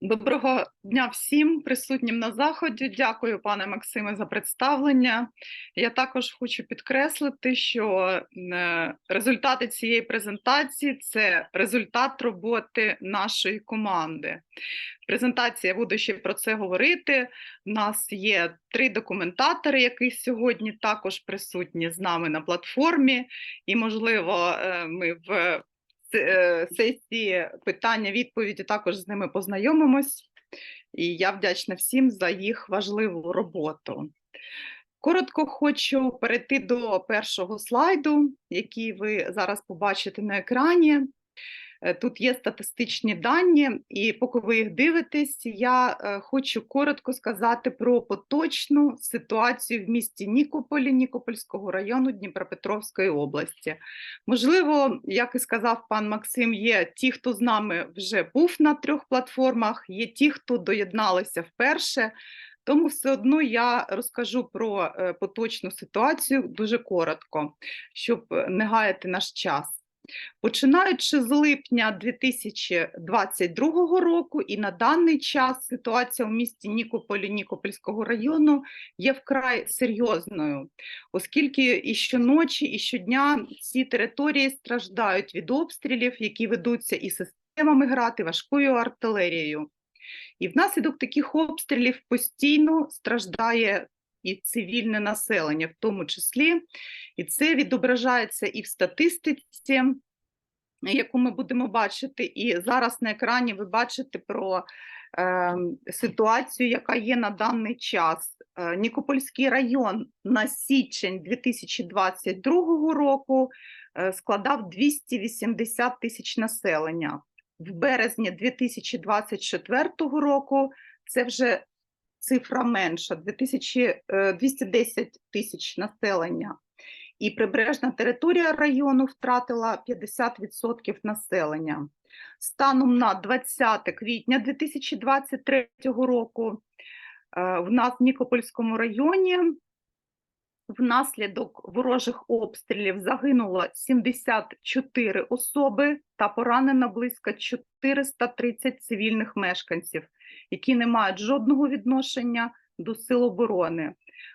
Доброго дня всім присутнім на заході. Дякую, пане Максиме, за представлення. Я також хочу підкреслити, що е, результати цієї презентації це результат роботи нашої команди. Презентація буду ще про це говорити. У нас є три документатори, які сьогодні також присутні з нами на платформі, і, можливо, е, ми в е, сесії питання-відповіді також з ними познайомимось. І я вдячна всім за їх важливу роботу. Коротко хочу перейти до першого слайду, який ви зараз побачите на екрані. Е, Тут є статистичні дані, і поки ви їх дивитесь, я е, хочу коротко сказати про поточну ситуацію в місті Нікополі, Нікопольського району Дніпропетровської області. Можливо, як і сказав пан Максим, є ті, хто з нами вже був на трьох платформах, є ті, хто доєдналися вперше. Тому все одно я розкажу про е, поточну ситуацію дуже коротко, щоб не гаяти наш час. Починаючи з липня 2022 року, і на даний час ситуація у місті Нікополі Нікопольського району є вкрай серйозною, оскільки і щоночі, і щодня ці території страждають від обстрілів, які ведуться і системами грати важкою артилерією. І внаслідок таких обстрілів постійно страждає і цивільне населення, в тому числі, і це відображається і в статистиці, яку ми будемо бачити. І зараз на екрані ви бачите про е, ситуацію, яка є на даний час. Е, Нікопольський район на січень 2022 року е, складав 280 тисяч населення. В березні 2024 року це вже цифра менша 2000, е, 210 тисяч населення. І прибережна територія району втратила 50% населення. Станом на 20 квітня 2023 року е, в нас в Нікопольському районі внаслідок ворожих обстрілів загинуло 74 особи та поранено близько 430 цивільних мешканців, які не мають жодного відношення до сил оборони.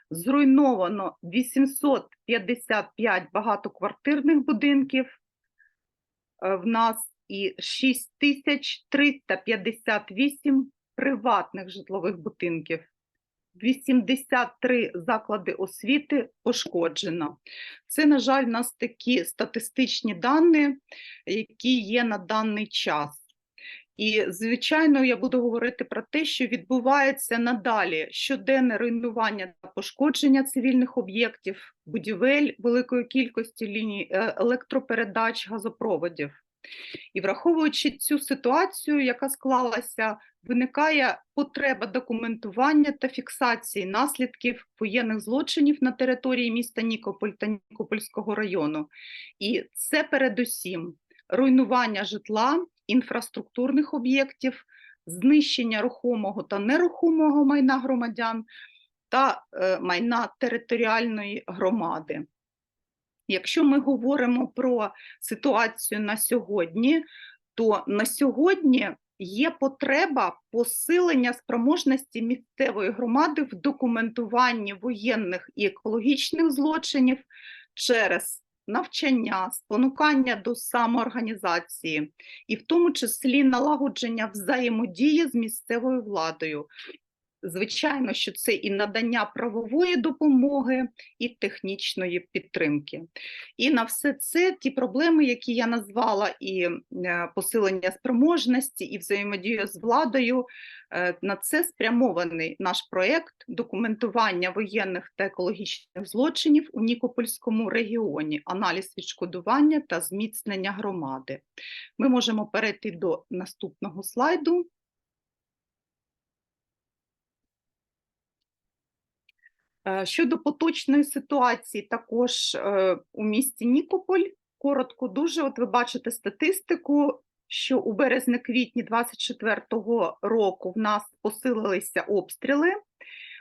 Зруйновано 855 багатоквартирних будинків е, в нас і 6358 приватних житлових будинків. 83 заклади освіти пошкоджено. Це, на жаль, у нас такі статистичні дані, які є на даний час. І, звичайно, я буду говорити про те, що відбувається надалі щоденне руйнування та пошкодження цивільних об'єктів, будівель великої кількості ліній е, електропередач, газопроводів. І враховуючи цю ситуацію, яка склалася, виникає потреба документування та фіксації наслідків воєнних злочинів на території міста Нікополь та Нікопольського району. І це передусім руйнування житла, інфраструктурних об'єктів, знищення рухомого та нерухомого майна громадян та е, майна територіальної громади. Якщо ми говоримо про ситуацію на сьогодні, то на сьогодні є потреба посилення спроможності місцевої громади в документуванні воєнних і екологічних злочинів через навчання, спонукання до самоорганізації, і в тому числі налагодження взаємодії з місцевою владою. Звичайно, що це і надання правової допомоги, і технічної підтримки. І на все це ті проблеми, які я назвала, і е, посилення спроможності, і взаємодія з владою. е, На це спрямований наш проєкт документування воєнних та екологічних злочинів у Нікопольському регіоні, аналіз відшкодування та зміцнення громади. Ми можемо перейти до наступного слайду. Щодо поточної ситуації, також е, у місті Нікополь, коротко дуже, от ви бачите статистику, що у березні-квітні 24-го року в нас посилилися обстріли,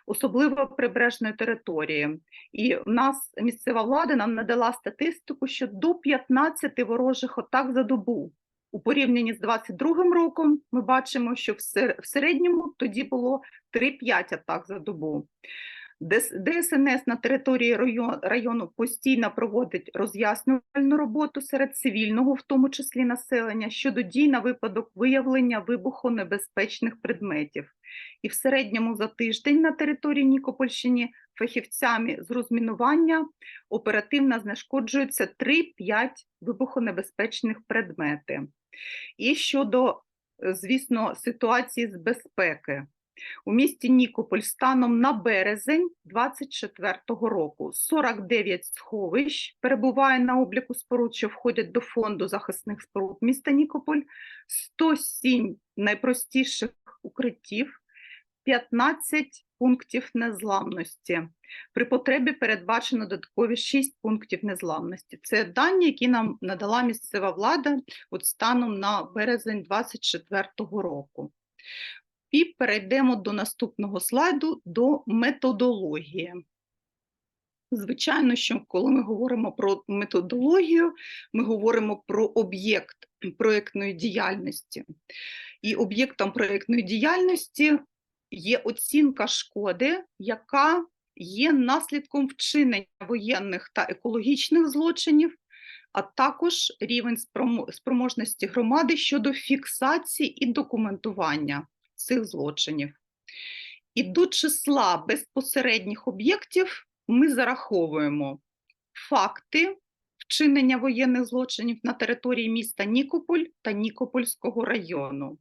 особливо прибережної території. І в нас місцева влада нам надала статистику, що до 15 ворожих атак за добу. У порівнянні з 22 роком ми бачимо, що в середньому тоді було 3-5 атак за добу. ДС- ДСНС на території району постійно проводить роз'яснювальну роботу серед цивільного, в тому числі населення, щодо дій на випадок виявлення вибухонебезпечних предметів. І в середньому за тиждень на території Нікопольщини фахівцями з розмінування оперативно знешкоджуються 3-5 вибухонебезпечних предмети. І щодо, е, звісно, ситуації з безпеки. У місті Нікополь станом на березень 24-го року 49 сховищ перебуває на обліку споруд, що входять до фонду захисних споруд міста Нікополь, 107 найпростіших укриттів, 15 пунктів незламності. При потребі передбачено додаткові 6 пунктів незламності. Це дані, які нам надала місцева влада от станом на березень 24-го року. І перейдемо до наступного слайду до методології. Звичайно, що коли ми говоримо про методологію, ми говоримо про об'єкт проєктної діяльності. І об'єктом проєктної діяльності є оцінка шкоди, яка є наслідком вчинення воєнних та екологічних злочинів, а також рівень спроможності громади щодо фіксації і документування цих злочинів. І до числа безпосередніх об'єктів ми зараховуємо факти вчинення воєнних злочинів на території міста Нікополь та Нікопольського району.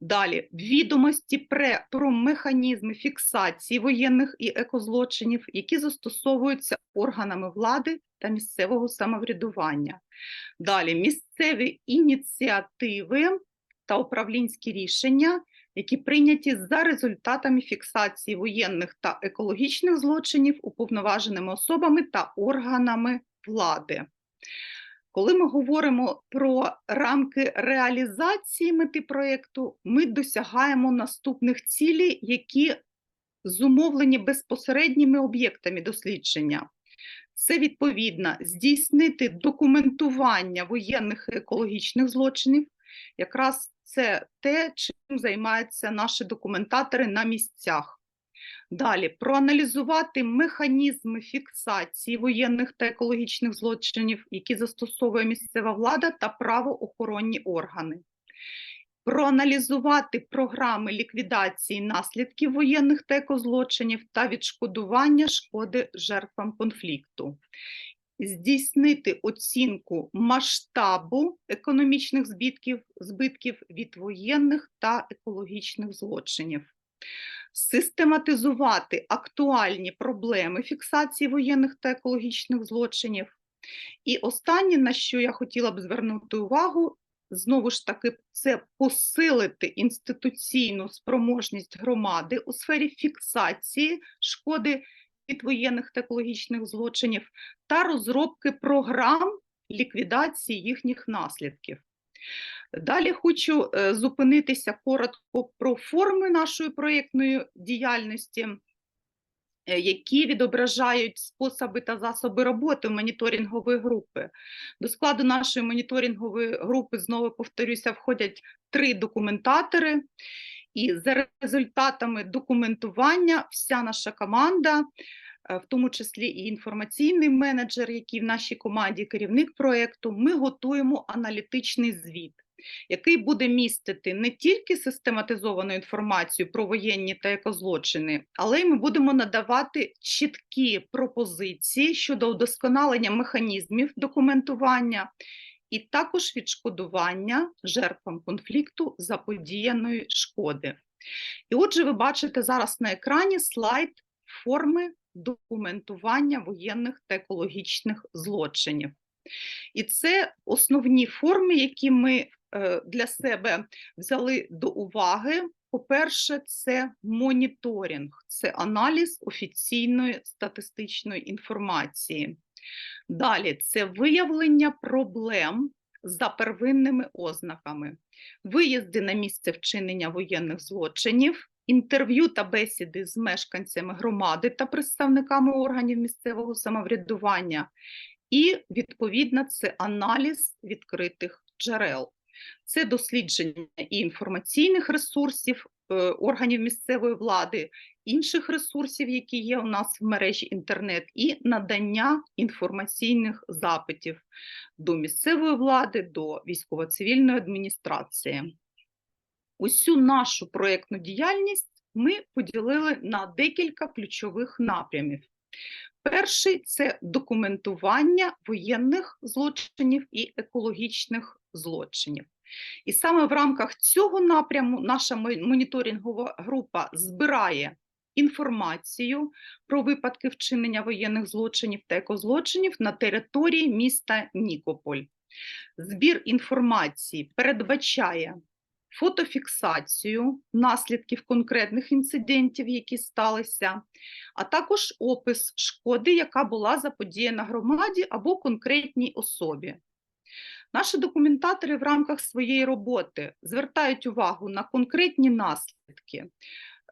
Далі відомості про механізми фіксації воєнних і екозлочинів, які застосовуються органами влади та місцевого самоврядування. Далі місцеві ініціативи та управлінські рішення, які прийняті за результатами фіксації воєнних та екологічних злочинів уповноваженими особами та органами влади. Коли ми говоримо про рамки реалізації мети проєкту, ми досягаємо наступних цілей, які зумовлені безпосередніми об'єктами дослідження. Це відповідно здійснити документування воєнних і екологічних злочинів. Якраз це те, чим займаються наші документатори на місцях. Далі проаналізувати механізми фіксації воєнних та екологічних злочинів, які застосовує місцева влада та правоохоронні органи. Проаналізувати програми ліквідації наслідків воєнних та екозлочинів та відшкодування шкоди жертвам конфлікту. Здійснити оцінку масштабу економічних збитків, збитків від воєнних та екологічних злочинів систематизувати актуальні проблеми фіксації воєнних та екологічних злочинів. І останнє, на що я хотіла б звернути увагу, знову ж таки, це посилити інституційну спроможність громади у сфері фіксації шкоди від воєнних та екологічних злочинів та розробки програм ліквідації їхніх наслідків. Далі хочу е, зупинитися коротко про форми нашої проєктної діяльності, е, які відображають способи та засоби роботи моніторингової групи. До складу нашої моніторингової групи, знову повторюся, входять три документатори. І за результатами документування вся наша команда, е, в тому числі і інформаційний менеджер, який в нашій команді керівник проєкту, ми готуємо аналітичний звіт який буде містити не тільки систематизовану інформацію про воєнні та екозлочини, але й ми будемо надавати чіткі пропозиції щодо удосконалення механізмів документування і також відшкодування жертвам конфлікту заподіяної шкоди. І отже, ви бачите зараз на екрані слайд форми документування воєнних та екологічних злочинів. І це основні форми, які ми е, для себе взяли до уваги. По-перше, це моніторинг, це аналіз офіційної статистичної інформації. Далі. Це виявлення проблем за первинними ознаками, виїзди на місце вчинення воєнних злочинів, інтерв'ю та бесіди з мешканцями громади та представниками органів місцевого самоврядування, і відповідно це аналіз відкритих джерел. Це дослідження і інформаційних ресурсів органів місцевої влади, інших ресурсів, які є у нас в мережі інтернет, і надання інформаційних запитів до місцевої влади, до військово-цивільної адміністрації. Усю нашу проєктну діяльність ми поділили на декілька ключових напрямів. Перший це документування воєнних злочинів і екологічних злочинів. І саме в рамках цього напряму наша моніторингова група збирає інформацію про випадки вчинення воєнних злочинів та екозлочинів на території міста Нікополь. Збір інформації передбачає фотофіксацію наслідків конкретних інцидентів, які сталися, а також опис шкоди, яка була заподіяна громаді або конкретній особі. Наші документатори в рамках своєї роботи звертають увагу на конкретні наслідки.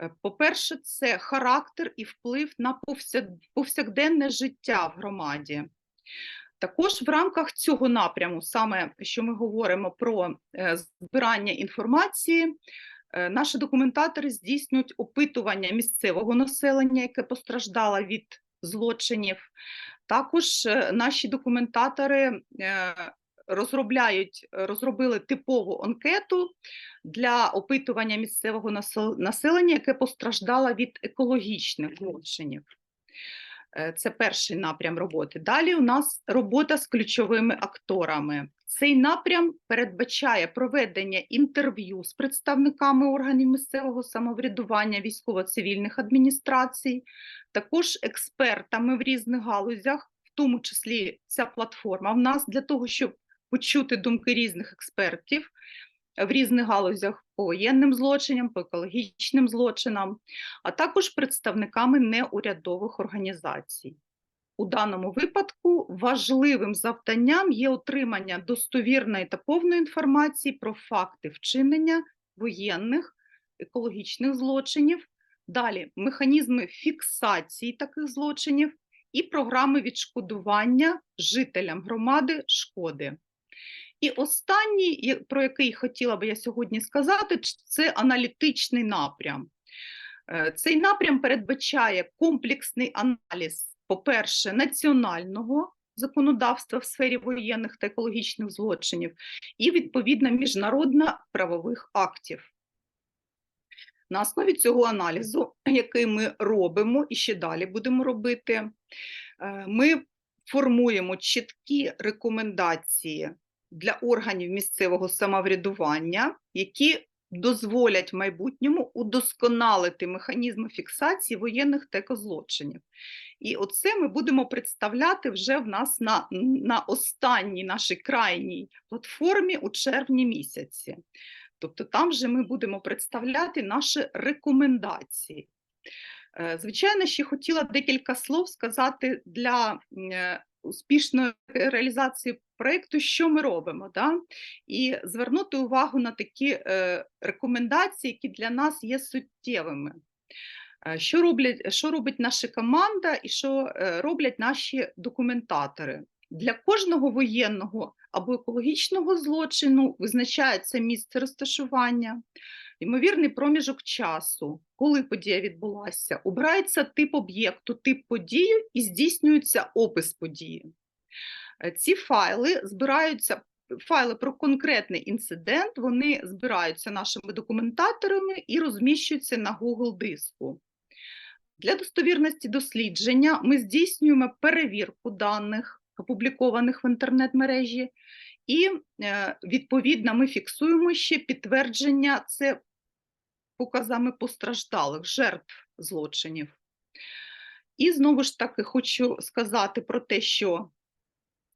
Е, По-перше, це характер і вплив на повсякденне життя в громаді. Також в рамках цього напряму, саме що ми говоримо про е, збирання інформації, е, наші документатори здійснюють опитування місцевого населення, яке постраждало від злочинів. Також наші документатори розробляють, розробили типову анкету для опитування місцевого насел- населення, яке постраждало від екологічних злочинів. Е, Це перший напрям роботи. Далі у нас робота з ключовими акторами. Цей напрям передбачає проведення інтерв'ю з представниками органів місцевого самоврядування військово-цивільних адміністрацій, також експертами в різних галузях, в тому числі ця платформа в нас для того, щоб почути думки різних експертів в різних галузях по воєнним злочинам, по екологічним злочинам, а також представниками неурядових організацій. У даному випадку важливим завданням є отримання достовірної та повної інформації про факти вчинення воєнних екологічних злочинів, далі механізми фіксації таких злочинів і програми відшкодування жителям громади шкоди. І останній, про який хотіла би я сьогодні сказати, це аналітичний напрям. Е, Цей напрям передбачає комплексний аналіз, по-перше, національного законодавства в сфері воєнних та екологічних злочинів, і відповідно міжнародно-правових актів. На основі цього аналізу, який ми робимо і ще далі будемо робити, е, ми формуємо чіткі рекомендації для органів місцевого самоврядування, які дозволять в майбутньому удосконалити механізми фіксації воєнних та екозлочинів. І оце ми будемо представляти вже в нас на, на останній нашій крайній платформі у червні місяці. Тобто там вже ми будемо представляти наші рекомендації. Е, Звичайно, ще хотіла декілька слов сказати для е, успішної реалізації проєкту, що ми робимо, да? і звернути увагу на такі е, рекомендації, які для нас є суттєвими. Е, Що, роблять, що робить наша команда і що е, роблять наші документатори? Для кожного воєнного або екологічного злочину визначається місце розташування, ймовірний проміжок часу, коли подія відбулася, обирається тип об'єкту, тип події і здійснюється опис події. Е, Ці файли збираються, файли про конкретний інцидент, вони збираються нашими документаторами і розміщуються на Google диску. Для достовірності дослідження ми здійснюємо перевірку даних, опублікованих в інтернет-мережі, і е, відповідно ми фіксуємо ще підтвердження це показами постраждалих, жертв злочинів. І знову ж таки хочу сказати про те, що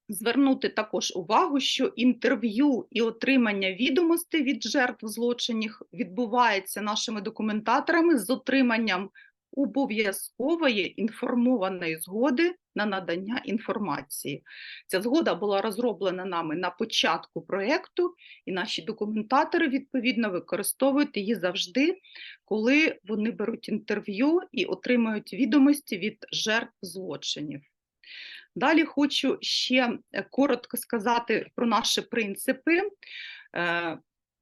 звернути також увагу, що інтерв'ю і отримання відомостей від жертв злочинів відбувається нашими документаторами з отриманням обов'язкової інформованої згоди на надання інформації. Ця згода була розроблена нами на початку проєкту, і наші документатори відповідно використовують її завжди, коли вони беруть інтерв'ю і отримують відомості від жертв злочинів. Далі хочу ще е, коротко сказати про наші принципи. Е,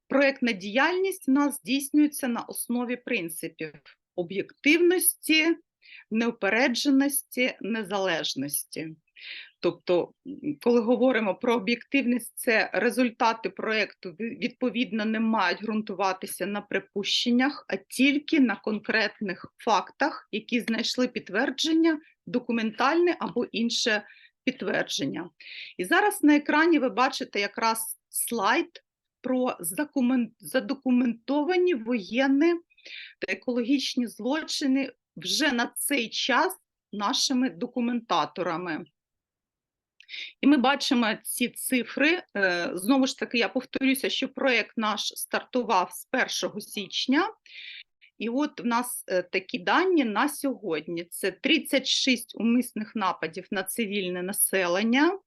Проектна діяльність у нас здійснюється на основі принципів об'єктивності, неупередженості, незалежності. Тобто, коли говоримо про об'єктивність, це результати проєкту відповідно не мають ґрунтуватися на припущеннях, а тільки на конкретних фактах, які знайшли підтвердження, документальне або інше підтвердження. І зараз на екрані ви бачите якраз слайд про задокументовані воєнні та екологічні злочини вже на цей час нашими документаторами. І ми бачимо ці цифри. Е, Знову ж таки, я повторюся, що проєкт наш стартував з 1 січня. І от в нас е, такі дані на сьогодні: це 36 умисних нападів на цивільне населення.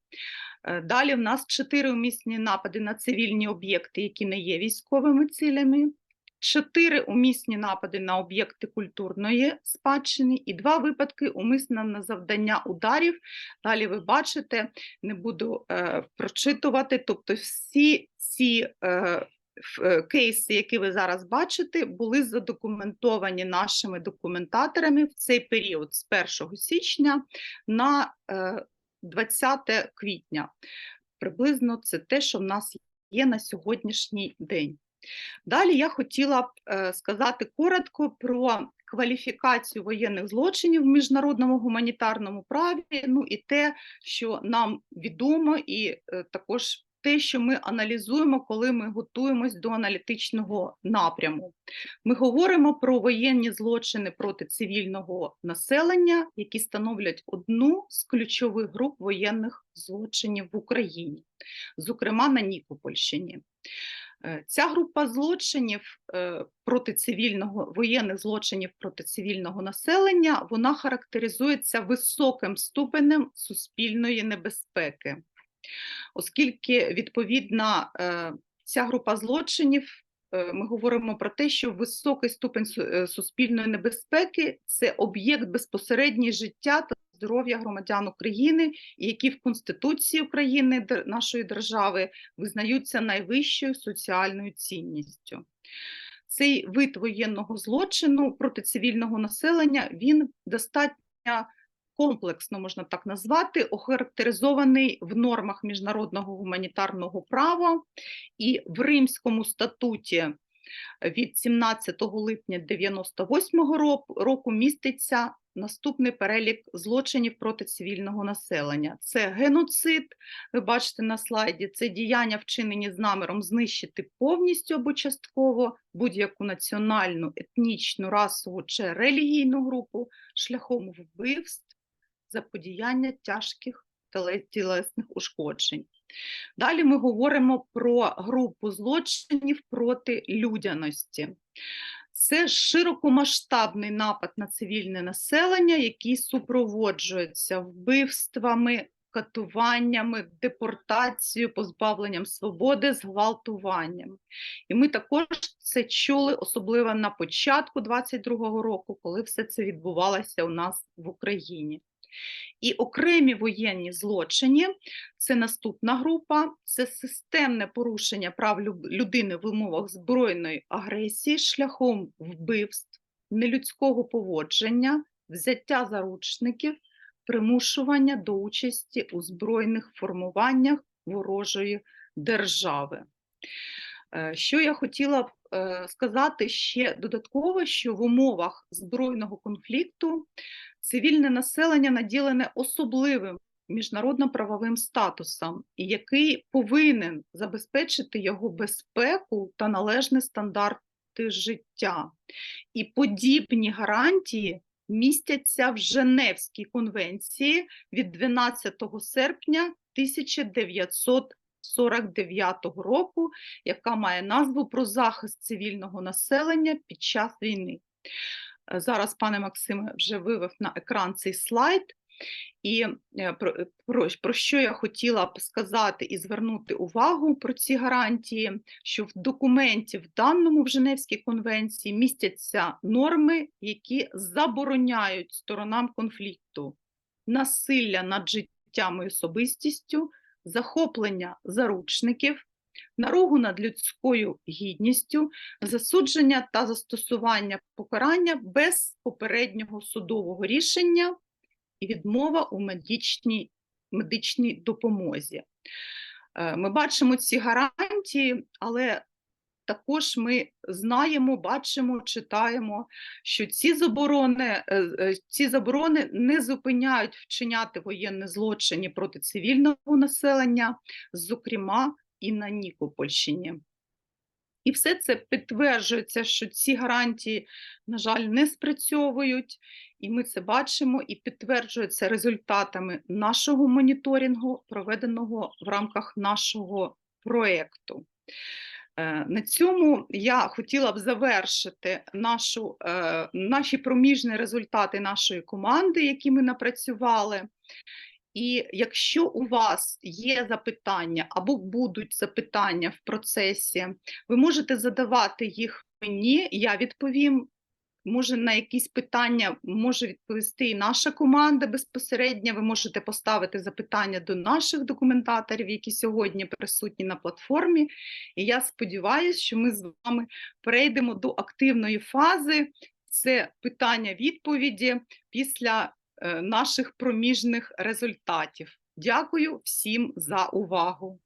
Е, Далі в нас 4 умисні напади на цивільні об'єкти, які не є військовими цілями. Чотири умісні напади на об'єкти культурної спадщини і два випадки умисне на завдання ударів. Далі ви бачите, не буду е, прочитувати. Тобто, всі ці е, е, кейси, які ви зараз бачите, були задокументовані нашими документаторами в цей період з 1 січня на е, 20 квітня. Приблизно це те, що в нас є на сьогоднішній день. Далі я хотіла б е, сказати коротко про кваліфікацію воєнних злочинів в міжнародному гуманітарному праві, ну і те, що нам відомо, і е, також те, що ми аналізуємо, коли ми готуємось до аналітичного напряму. Ми говоримо про воєнні злочини проти цивільного населення, які становлять одну з ключових груп воєнних злочинів в Україні, зокрема на Нікопольщині. Е, Ця група злочинів е, проти цивільного воєнних злочинів проти цивільного населення вона характеризується високим ступенем суспільної небезпеки, оскільки відповідна е, ця група злочинів. Ми говоримо про те, що високий ступень суспільної небезпеки це об'єкт безпосередньої життя та здоров'я громадян України, які в Конституції України нашої держави визнаються найвищою соціальною цінністю. Цей вид воєнного злочину проти цивільного населення він достатньо комплексно можна так назвати, охарактеризований в нормах міжнародного гуманітарного права і в Римському статуті від 17 липня 98 року міститься наступний перелік злочинів проти цивільного населення. Це геноцид, ви бачите на слайді, це діяння вчинені з наміром знищити повністю або частково будь-яку національну, етнічну, расову чи релігійну групу шляхом вбивств, заподіяння тяжких тілесних ушкоджень. Далі ми говоримо про групу злочинів проти людяності. Це широкомасштабний напад на цивільне населення, який супроводжується вбивствами, катуваннями, депортацією, позбавленням свободи, зґвалтуванням. І ми також це чули, особливо на початку 22-го року, коли все це відбувалося у нас в Україні. І окремі воєнні злочини це наступна група, це системне порушення прав людини в умовах збройної агресії шляхом вбивств, нелюдського поводження, взяття заручників, примушування до участі у збройних формуваннях ворожої держави. Е, Що я хотіла б е, сказати ще додатково, що в умовах збройного конфлікту цивільне населення наділене особливим міжнародно-правовим статусом, який повинен забезпечити його безпеку та належні стандарти життя. І подібні гарантії містяться в Женевській конвенції від 12 серпня 1949 року, яка має назву про захист цивільного населення під час війни. Е, Зараз пане Максиме вже вивев на екран цей слайд. І е, про, про, про що я хотіла б сказати і звернути увагу про ці гарантії, що в документі в даному в Женевській конвенції містяться норми, які забороняють сторонам конфлікту насилля над життям і особистістю, захоплення заручників, наругу над людською гідністю, засудження та застосування покарання без попереднього судового рішення і відмова у медичній, медичній допомозі. Е, Ми бачимо ці гарантії, але також ми знаємо, бачимо, читаємо, що ці заборони, е, е, ці заборони не зупиняють вчиняти воєнні злочини проти цивільного населення, зокрема і на Нікопольщині. І все це підтверджується, що ці гарантії, на жаль, не спрацьовують, і ми це бачимо, і підтверджується результатами нашого моніторингу, проведеного в рамках нашого проєкту. Е, На цьому я хотіла б завершити нашу, е, наші проміжні результати нашої команди, які ми напрацювали. І якщо у вас є запитання або будуть запитання в процесі, ви можете задавати їх мені, я відповім. Може, на якісь питання може відповісти і наша команда безпосередньо. Ви можете поставити запитання до наших документаторів, які сьогодні присутні на платформі. І я сподіваюся, що ми з вами перейдемо до активної фази. Це питання-відповіді після е, наших проміжних результатів. Дякую всім за увагу.